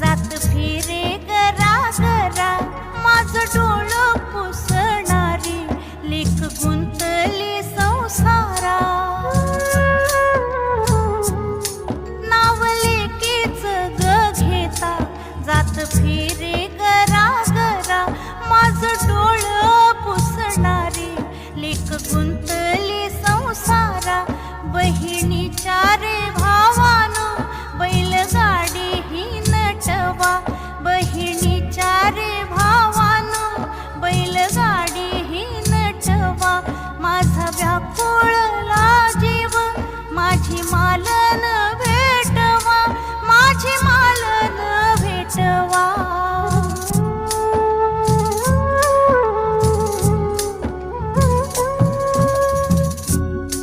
जात फिरे करा गरा. माझ डोळ पुसणारी लेख गुंतली संसारा. घेता. जात फिरे गरा डोळ पुसणारी लेख गुंतली संसारा. Cà